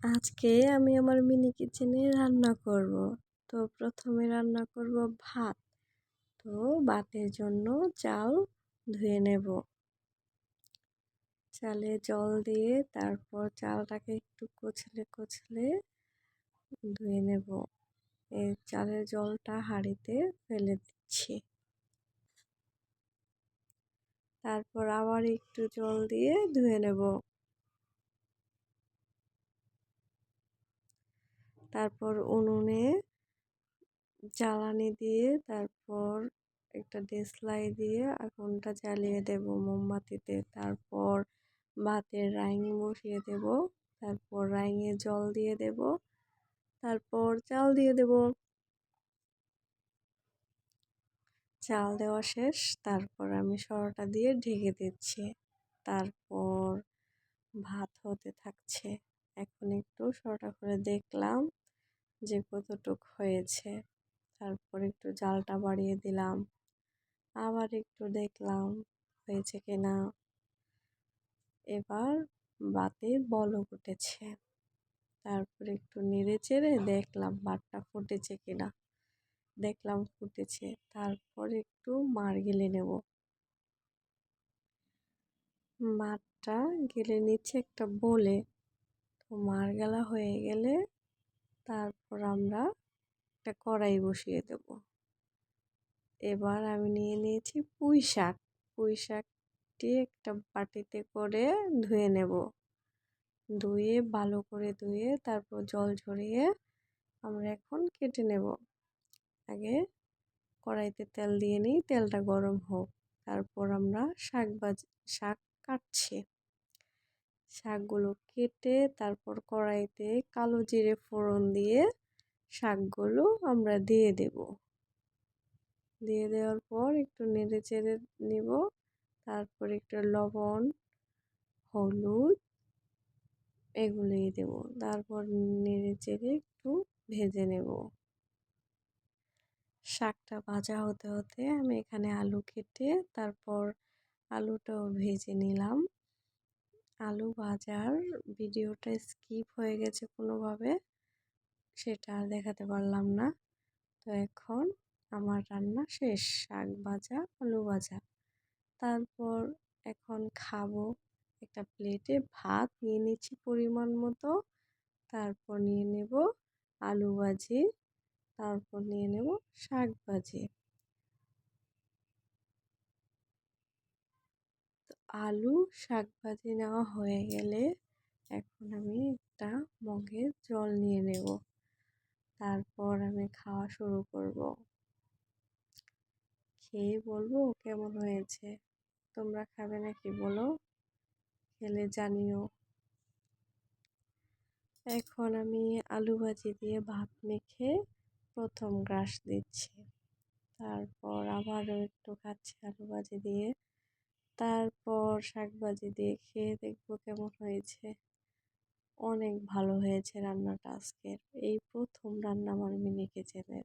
আজকে আমি আমার মিনি কিচেনে রান্না করব। তো প্রথমে রান্না করব ভাত। তো ভাতের জন্য চাল ধুয়ে নেব। চালে জল দিয়ে তারপর চালটাকে একটু কচলে কচলে ধুয়ে নেব। এই চালের জলটা হাঁড়িতে ফেলে দিচ্ছি। তারপর আবার একটু জল দিয়ে ধুয়ে নেব। তারপর উনুনে জ্বালানি দিয়ে তারপর একটা দেশলাই দিয়ে আগুনটা জ্বালিয়ে দেব মোমবাতিতে। তারপর ভাতের রাইং বসিয়ে দেব। তারপর রাইঙে জল দিয়ে দেব। তারপর চাল দিয়ে দেব। চাল দেওয়া শেষ। তারপর আমি সরটা দিয়ে ঢেকে দিচ্ছি। তারপর ভাত হতে থাকছে। এখন একটু সরটা করে দেখলাম যে কতটুক হয়েছে। তারপর একটু জালটা বাড়িয়ে দিলাম। আবার একটু দেখলাম হয়েছে কিনা। এবার বাতে বলক উঠেছে তারপর একটু নেড়ে চেড়ে দেখলাম ভাতটা ফুটেছে কিনা। দেখলাম ফুটেছে, তারপর একটু মার গেলে নেব। মারটা গেলে নিচ্ছে একটা বলে মার গেলা হয়ে গেলে তারপর আমরা একটা কড়াই বসিয়ে দেব। এবার আমি নিয়ে নিয়েছি পুঁই শাক। পুঁই শাকটি একটা বাটিতে করে ধুয়ে নেব। ধুয়ে, ভালো করে ধুয়ে তারপর জল ঝরিয়ে আমরা এখন কেটে নেব। আগে কড়াইতে তেল দিয়ে নিই, তেলটা গরম হোক। তারপর আমরা শাক বাজ শাক কাটছি। শাকগুলো কেটে তারপর কড়াইতে কালো জিরে ফোড়ন দিয়ে শাকগুলো আমরা দিয়ে দেব। দিয়ে দেওয়ার পর একটু নেড়ে চেড়ে নেব। তারপর একটু লবণ, হলুদ এগুলোই দেব। তারপর নেড়ে চেড়ে একটু ভেজে নেব। শাকটা ভাজা হতে হতে আমি এখানে আলু কেটে তারপর আলুটাও ভেজে নিলাম। আলু ভাজার ভিডিওটা স্কিপ হয়ে গেছে কোনোভাবে, সেটা আর দেখাতে পারলাম না। তো এখন আমার রান্না শেষ, শাক ভাজা, আলু ভাজা। তারপর এখন খাব একটা প্লেটে ভাত নিয়ে নিচ্ছি পরিমাণ মতো, তারপর নিয়ে নেব আলু ভাজি, তারপর নিয়ে নেব শাক ভাজি। আলু শাক ভাজি নেওয়া হয়ে গেলে এখন আমি একটা মগে জল নিয়ে নেব। তারপর আমি খাওয়া শুরু করব। খেয়ে বলব কেমন হয়েছে? তোমরা খাবে নাকি বলো? খেলে জানিও। এখন আমি আলু ভাজি দিয়ে ভাত মেখে প্রথম গ্রাস দিচ্ছি। তারপর আবারও একটু খাচ্ছি আলু ভাজি দিয়ে। তারপর শাকভাজি দিয়ে খেয়ে দেখব কেমন হয়েছে। অনেক ভালো হয়েছে রান্নাটা আজকের। এই প্রথম রান্না আমার মিনি কিচেনের।